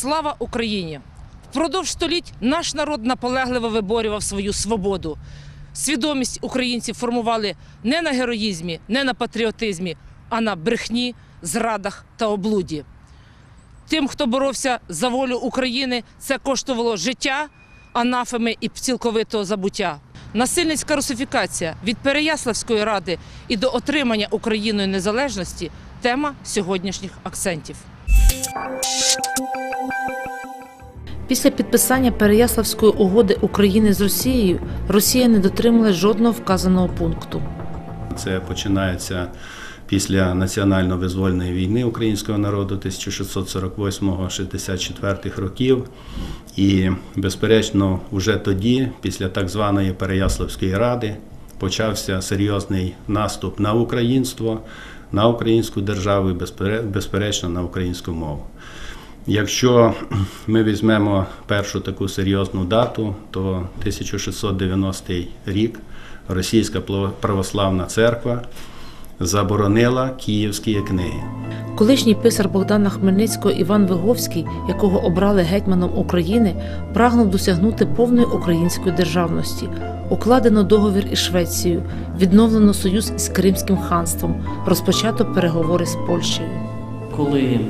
Слава Україні! Впродовж століть наш народ наполегливо виборював свою свободу. Свідомість українців формували не на героїзмі, не на патріотизмі, а на брехні, зрадах та облуді. Тим, хто боровся за волю України, це коштувало життя, анафеми і цілковитого забуття. Насильницька русифікація від Переяславської ради і до отримання Україною незалежності тема сьогоднішніх акцентів. Після підписання Переяславської угоди України з Росією Росія не дотримала жодного вказаного пункту. Це починається після національно-визвольної війни українського народу 1648-64 років. І, безперечно, вже тоді, після так званої Переяславської ради, почався серйозний наступ на українство, на українську державу і, безпере- безперечно, на українську мову. Якщо ми візьмемо першу таку серйозну дату, то 1690 рік Російська православна церква заборонила київські книги. Колишній писар Богдана Хмельницького Іван Виговський, якого обрали гетьманом України, прагнув досягнути повної української державності. Укладено договір із Швецією, відновлено союз із Кримським ханством, розпочато переговори з Польщею. Коли е,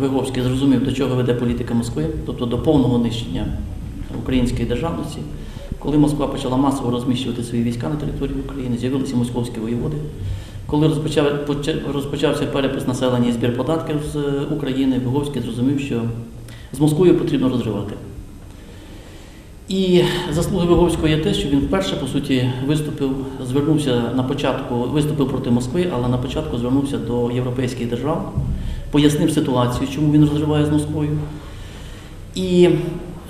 Виговський зрозумів, до чого веде політика Москви, тобто до повного нищення української державності, коли Москва почала масово розміщувати свої війська на території України, з'явилися московські воєводи. Коли розпочав, розпочався перепис населення і збір податків з е, України, Виговський зрозумів, що з Москвою потрібно розривати. І заслуги Виговського є те, що він вперше, по суті, виступив, звернувся на початку, виступив проти Москви, але на початку звернувся до європейських держав, пояснив ситуацію, чому він розриває з Москвою. І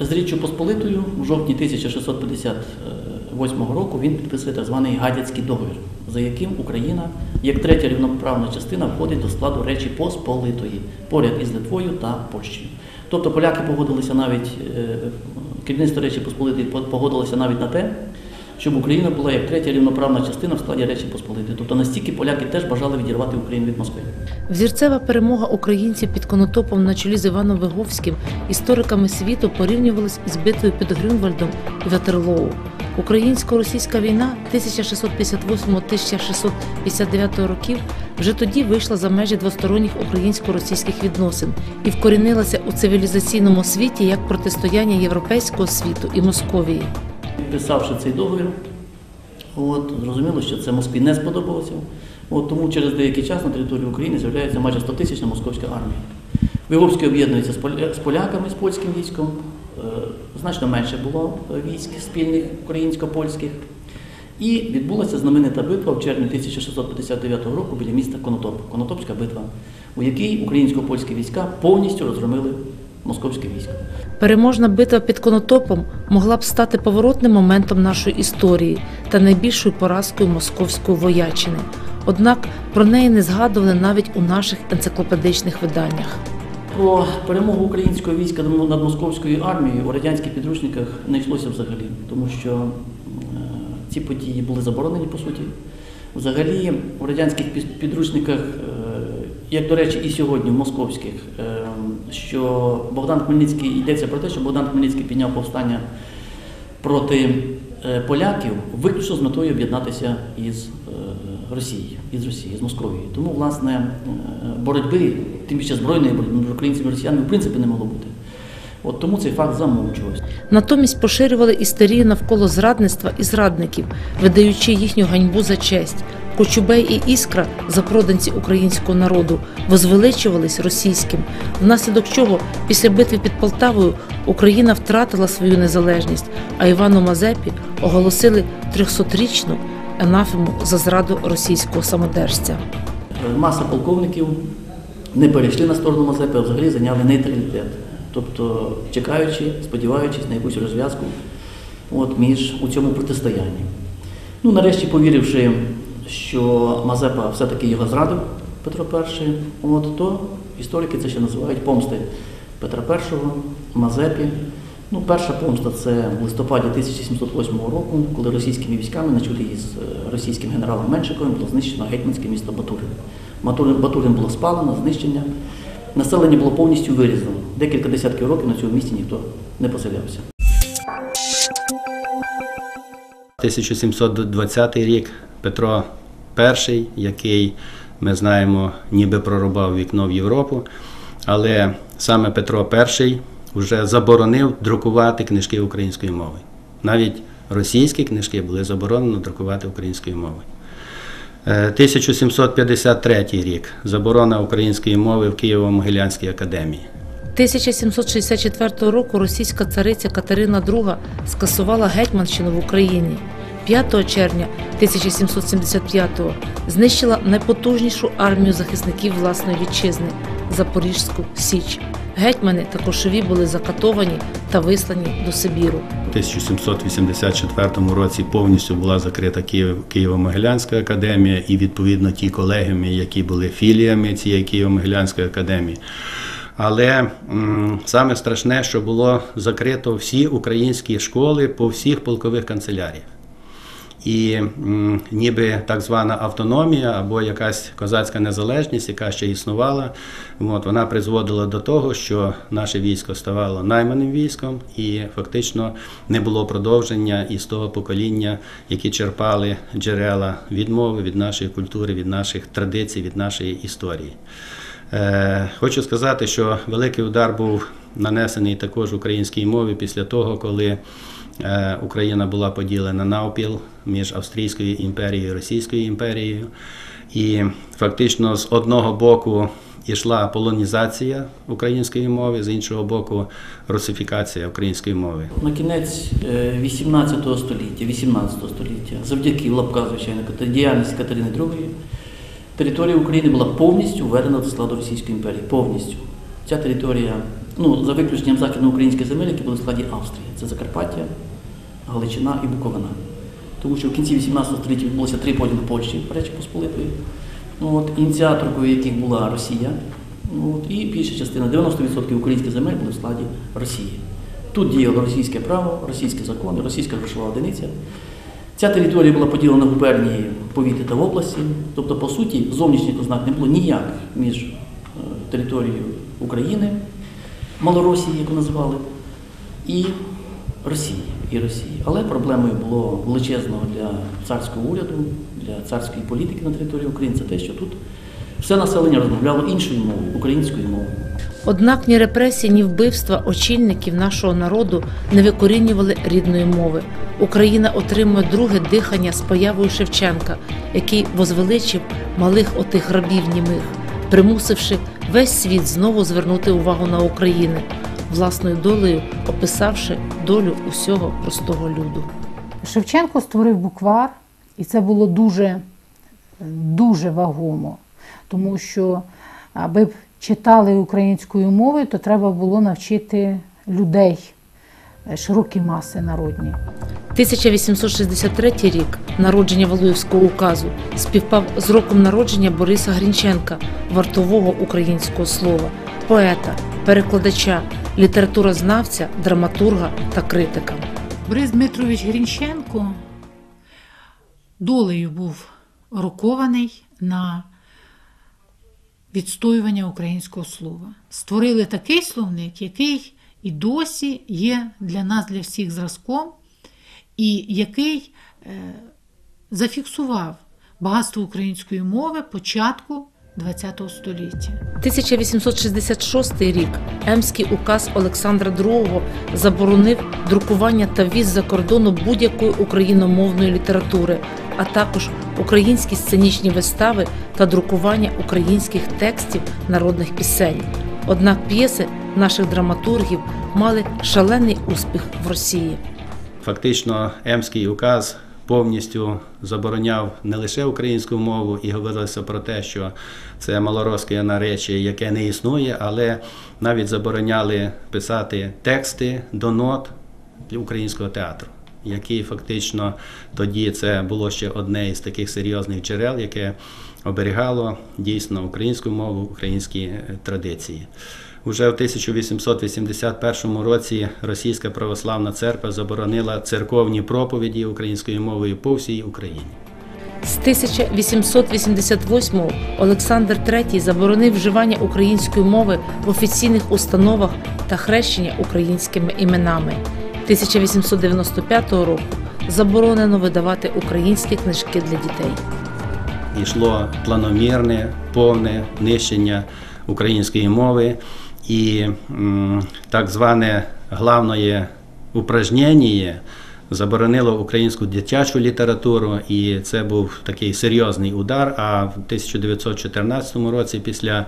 з Річчю Посполитою у жовтні 1658 року він підписує так званий Гадяцький договір, за яким Україна, як третя рівноправна частина, входить до складу Речі Посполитої поряд із Литвою та Польщею. Тобто поляки погодилися навіть, е, керівництво Речі Посполитої погодилося навіть на те, щоб Україна була як третя рівноправна частина в складі Речі Посполитої. Тобто настільки поляки теж бажали відірвати Україну від Москви. Взірцева перемога українців під Конотопом на чолі з Іваном Виговським істориками світу порівнювалась із битвою під Грюнвальдом і Ватерлоу. Українсько-російська війна 1668-1659 років вже тоді вийшла за межі двосторонніх українсько-російських відносин і вкорінилася у цивілізаційному світі як протистояння європейського світу і Московії. Підписавши цей договір, от, зрозуміло, що це Москві не сподобалося. От, тому через деякий час на території України з'являється майже 100 тисячна московська армія. Виговський об'єднується з поляками, з польським військом. Е, Значно менше було е, військ спільних українсько-польських. І відбулася знаменита битва в червні 1659 року біля міста Конотоп. Конотопська битва, у якій українсько-польські війська повністю розгромили московське військо. Переможна битва під Конотопом могла б стати поворотним моментом нашої історії та найбільшою поразкою московської воячини. Однак про неї не згадували навіть у наших енциклопедичних виданнях. Про перемогу українського війська над московською армією у радянських підручниках не йшлося взагалі, тому що ці події були заборонені по суті. Взагалі, у радянських підручниках, е, як до речі, і сьогодні в московських, е, що Богдан Хмельницький йдеться про те, що Богдан Хмельницький підняв повстання проти е, поляків виключно з метою об'єднатися із е, Росією, із Росією, з Московією. Тому, власне, е, боротьби, тим більше збройної боротьби між українцями і росіянами, в принципі, не могло бути. От тому цей факт замовчувався. Натомість поширювали істерію навколо зрадництва і зрадників, видаючи їхню ганьбу за честь. Кочубей і Іскра, запроданці українського народу, возвеличувались російським, внаслідок чого після битви під Полтавою Україна втратила свою незалежність, а Івану Мазепі оголосили 300-річну анафему за зраду російського самодержця. Маса полковників не перейшли на сторону Мазепи, а взагалі зайняли нейтралітет. Тобто чекаючи, сподіваючись на якусь розв'язку от, між у цьому протистоянні. Ну, нарешті, повіривши, що Мазепа все-таки його зрадив Петро І, от, то історики це ще називають помсти Петра І, Мазепі. Ну, перша помста це в листопаді 1708 року, коли російськими військами на чолі з е, російським генералом Меншиковим було знищено гетьманське місто Батурин. Батурин, Батурин було спалено, знищення. населення було повністю вирізано. Декілька десятків років на цьому місці ніхто не поселявся. 1720 рік Петро І, який ми знаємо, ніби прорубав вікно в Європу, але саме Петро І вже заборонив друкувати книжки українською мовою. Навіть російські книжки були заборонено друкувати українською мовою. Е, 1753 рік заборона української мови в Києво-Могилянській академії. 1764 року російська цариця Катерина II скасувала гетьманщину в Україні. 5 червня 1775-го знищила найпотужнішу армію захисників власної вітчизни Запорізьку Січ. Гетьмани та кошові були закатовані та вислані до Сибіру. У 1784 році повністю була закрита Києво-Могилянська академія і відповідно ті колегіуми, які були філіями цієї Києво-Могилянської академії. Але саме страшне, що було закрито всі українські школи по всіх полкових канцеляріях. І ніби так звана автономія або якась козацька незалежність, яка ще існувала, от, вона призводила до того, що наше військо ставало найманим військом, і фактично не було продовження із того покоління, які черпали джерела від мови, від нашої культури, від наших традицій, від нашої історії. Е, Хочу сказати, що великий удар був нанесений також українській мові після того, коли Україна була поділена навпіл між Австрійською імперією і Російською імперією. І фактично з одного боку йшла полонізація української мови, з іншого боку русифікація української мови. На кінець е, 18 століття, 18 століття, завдяки в лапках, звичайно, діяльності Катерини II, територія України була повністю введена до складу Російської імперії. Повністю. Ця територія, ну, за виключенням західноукраїнських земель, які були в складі Австрії. Це Закарпаття, Галичина і Буковина. Тому що в кінці 18 століття відбулося три поділи Польщі Речі Посполитої, ну, от, ініціаторкою яких була Росія. Ну, от, і більша частина, 90% українських земель були в складі Росії. Тут діяло російське право, російські закони, російська грошова одиниця. Ця територія була поділена на губернії, повіти та області. Тобто, по суті, зовнішніх ознак не було ніяк між е, територією України, Малоросії, яку називали, і Росії. І Росії. Але проблемою було величезного для царського уряду, для царської політики на території України це те, що тут все населення розмовляло іншою мовою, українською мовою. Однак ні репресії, ні вбивства очільників нашого народу не викорінювали рідної мови. Україна отримує друге дихання з появою Шевченка, який возвеличив малих отих рабів німих, примусивши весь світ знову звернути увагу на Україну, власною долею описавши долю усього простого люду. Шевченко створив буквар, і це було дуже, дуже вагомо, тому що аби б читали українською мовою, то треба було навчити людей, е, широкі маси народні. 1863 рік народження Валуївського указу співпав з роком народження Бориса Грінченка, вартового українського слова, поета, перекладача, літературознавця, драматурга та критика. Борис Дмитрович Грінченко долею був рокований на відстоювання українського слова. Створили такий словник, який і досі є для нас, для всіх зразком, і який е, зафіксував багатство української мови початку ХХ століття. 1866 рік Емський указ Олександра II заборонив друкування та віз за кордону будь-якої україномовної літератури, а також українські сценічні вистави та друкування українських текстів народних пісень. Однак п'єси наших драматургів мали шалений успіх в Росії. Фактично, Емський указ повністю забороняв не лише українську мову і говорилося про те, що це малоросське наречі, яке не існує, але навіть забороняли писати тексти до нот українського театру. Який фактично тоді це було ще одне із таких серйозних джерел, яке оберігало дійсно українську мову, українські е, традиції. Уже в 1881 році Російська православна церква заборонила церковні проповіді українською мовою по всій Україні. З 1888-го Олександр III заборонив вживання української мови в офіційних установах та хрещення українськими іменами. 1895 року заборонено видавати українські книжки для дітей. йшло планомірне, повне нищення української мови і так зване главне упражнення заборонило українську дитячу літературу, і це був такий серйозний удар. А в 1914 році, після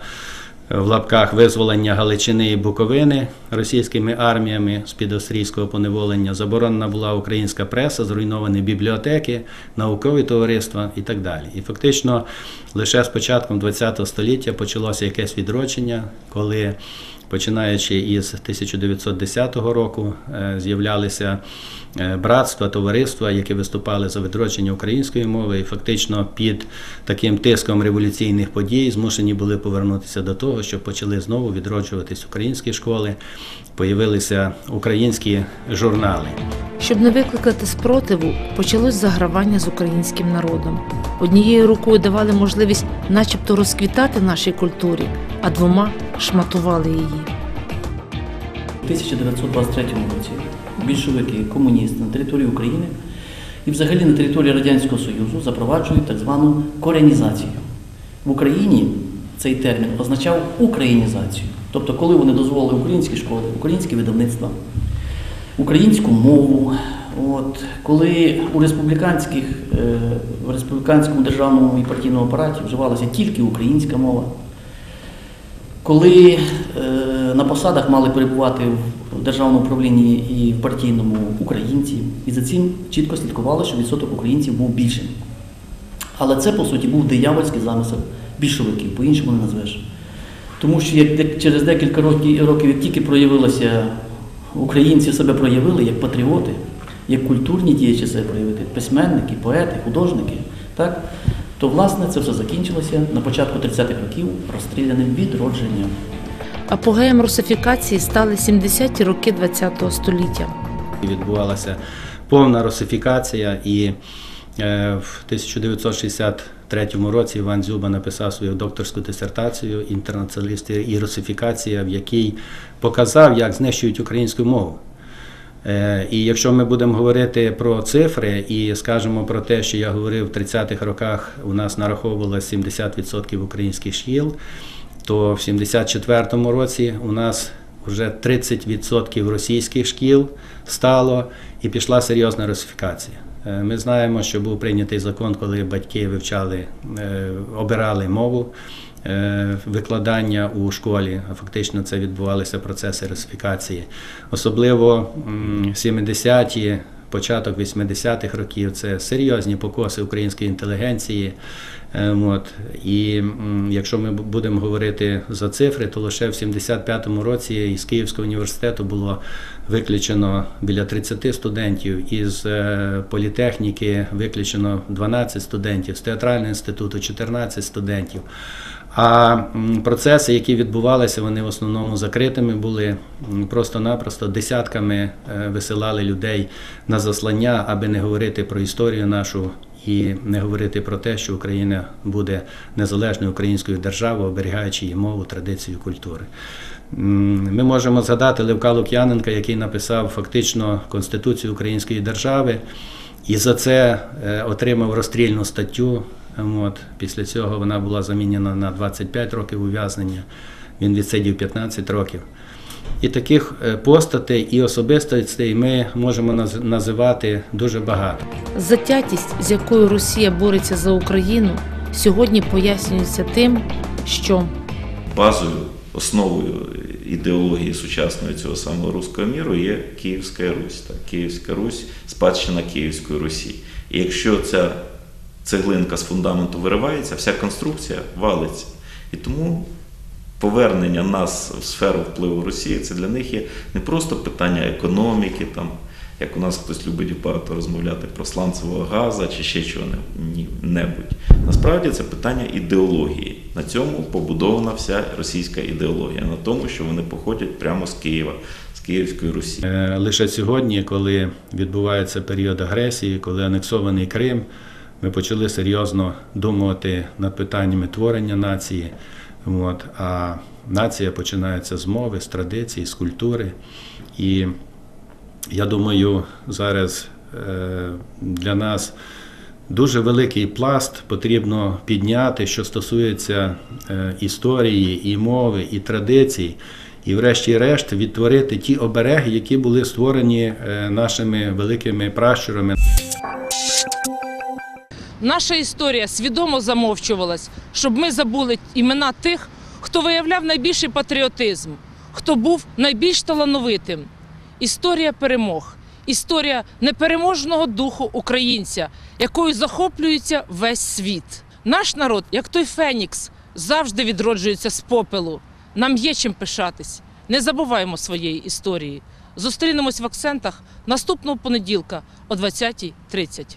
в лапках визволення Галичини і Буковини російськими арміями з-під австрійського поневолення. Заборонена була українська преса, зруйновані бібліотеки, наукові товариства і так далі. І фактично лише з початком ХХ століття почалося якесь відродження, коли починаючи із 1910 року, е, з'являлися е, братства, товариства, які виступали за відродження української мови, і фактично під таким тиском революційних подій змушені були повернутися до того, щоб почали знову відроджуватись українські школи, появилися українські журнали. Щоб не викликати спротиву, почалось загравання з українським народом. Однією рукою давали можливість начебто розквітати нашій культурі, а двома шматували її. У 1923 році більшовики, комуністи на території України і взагалі на території Радянського Союзу запроваджують так звану коренізацію. В Україні цей термін означав українізацію. Тобто, коли вони дозволили українські школи, українські видавництва, українську мову, от, коли у республіканських, е, в республіканському державному і партійному апараті вживалася тільки українська мова, коли е, на посадах мали перебувати в державному управлінні і в партійному українці, і за цим чітко слідкували, що відсоток українців був більшим. Але це, по суті, був диявольський замисел більшовиків, по-іншому не назвеш. Тому що як через декілька років, як тільки проявилося, українці себе проявили як патріоти, як культурні діячі себе проявити, письменники, поети, художники, так? То власне це все закінчилося на початку 30-х років розстріляним відродженням. Апогеєм русифікації стали 70-ті роки ХХ століття. Відбувалася повна русифікація, і е, в 1963 році Іван Дзюба написав свою докторську дисертацію «Інтернаціоналісти і русифікація, в якій показав, як знищують українську мову. Е, І якщо ми будемо говорити про цифри і скажемо про те, що я говорив, в 30-х роках у нас нараховувалося 70% українських шкіл, то в 74-му році у нас вже 30% російських шкіл стало і пішла серйозна русифікація. Е, Ми знаємо, що був прийнятий закон, коли батьки вивчали, е, обирали мову викладання у школі, а фактично це відбувалися процеси русифікації. Особливо м, 70-ті, початок 80-х років це серйозні покоси української інтелігенції. Е, От. І якщо ми будемо говорити за цифри, то лише в 75-му році із Київського університету було виключено біля 30 студентів, із е, політехніки виключено 12 студентів, з театрального інституту 14 студентів. А процеси, які відбувалися, вони в основному закритими були просто-напросто десятками е, висилали людей на заслання, аби не говорити про історію нашу і не говорити про те, що Україна буде незалежною українською державою, оберігаючи її мову, традицію, культури. Ми можемо згадати Левка Лук'яненка, який написав фактично Конституцію Української держави, і за це е, отримав розстрільну статтю. От. Після цього вона була замінена на 25 років ув'язнення. Він відсидів 15 років. І таких е, постатей і особистостей ми можемо називати дуже багато. Затятість, з якою Росія бореться за Україну, сьогодні пояснюється тим, що базою, основою ідеології сучасної цього самого руського міру є Київська Русь. Так? Київська Русь, спадщина Київської Русі. І якщо ця цеглинка з фундаменту виривається, вся конструкція валиться. І тому повернення нас в сферу впливу Росії це для них є не просто питання економіки, там, як у нас хтось любить багато розмовляти про сланцевого газа чи ще чого-небудь. Насправді це питання ідеології. На цьому побудована вся російська ідеологія, на тому, що вони походять прямо з Києва, Київської Русі. Е, Лише сьогодні, коли відбувається період агресії, коли анексований Крим, ми почали серйозно думати над питаннями творення нації. От, а нація починається з мови, з традицій, з культури. І я думаю, зараз е, для нас дуже великий пласт потрібно підняти, що стосується е, історії, і мови, і традицій, і, врешті-решт, відтворити ті обереги, які були створені е, нашими великими пращурами. Наша історія свідомо замовчувалась, щоб ми забули імена тих, хто виявляв найбільший патріотизм, хто був найбільш талановитим. Історія перемог, історія непереможного духу українця, якою захоплюється весь світ. Наш народ, як той Фенікс, завжди відроджується з попелу. Нам є чим пишатись. Не забуваємо своєї історії. Зустрінемось в акцентах наступного понеділка о 20.30.